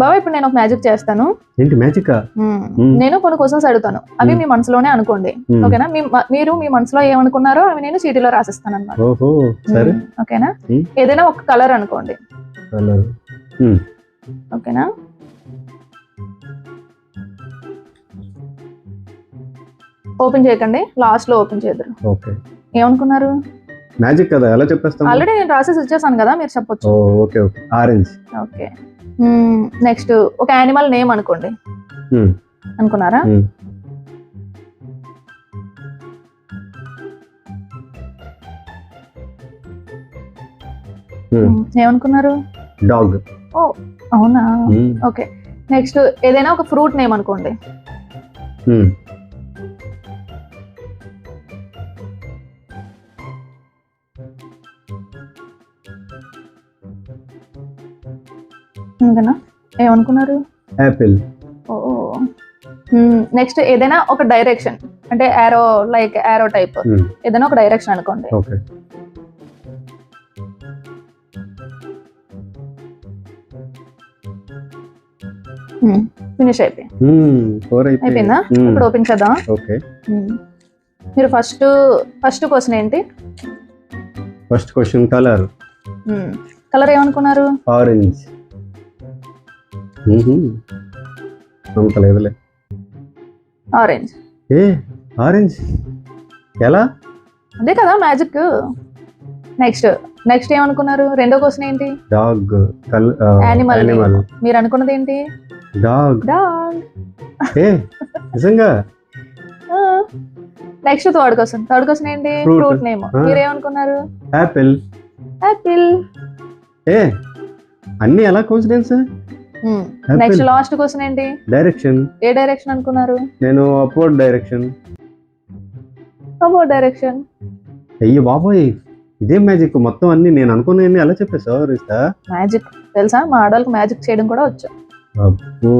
బాబా ఇప్పుడు నేను ఒక మ్యాజిక్ చేస్తాను. ఏంటి మ్యాజిక్. నేను కొన్ని క్వశ్చన్స్ అడుగుతాను. అవి. మీ మనసులోనే అనుకోండి. ఓకేనా? మీరు మీ మనసులో ఏమనుకున్నారో అవి నేను చీటీలో రాసిస్తాను అనమాట ఓకేనా. ఏదైనా ఒక కలర్ అనుకోండి. ఓకేనా? ఓపెన్ చేయకండి. లాస్ట్లో ఓపెన్ చేద్దరు. ఓకే. ఏమనుకున్నారు? మ్యాజిక్ కదా ఎలా చెప్పేస్తాం ఆల్రెడీ నేను రాసేసి ఇచ్చేసాను కదా మీరు చెప్పొచ్చు. Okay okay. Orange. Okay. Next ఒక యానిమల్ నేమ్ అనుకోండి. అనుకున్నారా? మ్మ్. ఏమనుకున్నారు? డాగ్ అవునా? ఓకే నెక్స్ట్ ఏదైనా ఒక ఫ్రూట్ నేమ్ అనుకోండి. ఇంకనా? ఏమనుకున్నారు? యాపిల్ ఓ నెక్స్ట్ ఏదైనా ఒక డైరెక్షన్ అంటే ఆరో లైక్ ఆరో టైప్ ఏదైనా ఒక డైరెక్షన్ అనుకోండి. ఓకే ఫినిష్ అయిపోయి ఫోర్ అయిపోయిందా. ఇప్పుడు ఓపెన్ చేద్దాం ఓకే Hmm. మీరు ఫస్ట్ ఫస్ట్ క్వశ్చన్ ఏంటి? ఫస్ట్ క్వశ్చన్ కలర్ కలర్ ఏమనుకున్నారు? ఆరెంజ్ అంత లేదులే. ఆరెంజ్. ఏ ఆరెంజ్? ఎలా? అదే కదా మ్యాజిక్. నెక్స్ట్ నెక్స్ట్ ఏమనుకున్నారు? రెండో క్వశ్చన్ ఏంటి? డాగ్ యానిమల్ మీరు అనుకున్నది ఏంటి? డాగ్. డాగ్. ఏ నిజంగా? Next third question. Third question ఏంటి. Fruit name. మీరు ఏమనుకున్నారు? యాపిల్ యాపిల్ ఏ అన్ని ఎలా కోన్సిడెన్స్ నెక్స్ట్ లాస్ట్ క్వశ్చన్ ఏంటి? డైరెక్షన్ ఏ డైరెక్షన్ అనుకున్నారు? నేను అప్వర్డ్ డైరెక్షన్ అబౌ డైరెక్షన్ అయ్యో బాబోయ్. ఇదేం మ్యాజిక్ మొత్తం అన్ని నేను అనుకున్నవన్నీ ఎలా చెప్పేసావు రిస్తా మ్యాజిక్ తెలుసా? మా ఆడవాళ్ళకి మ్యాజిక్ చేయడం కూడా వచ్చు. అబ్బో.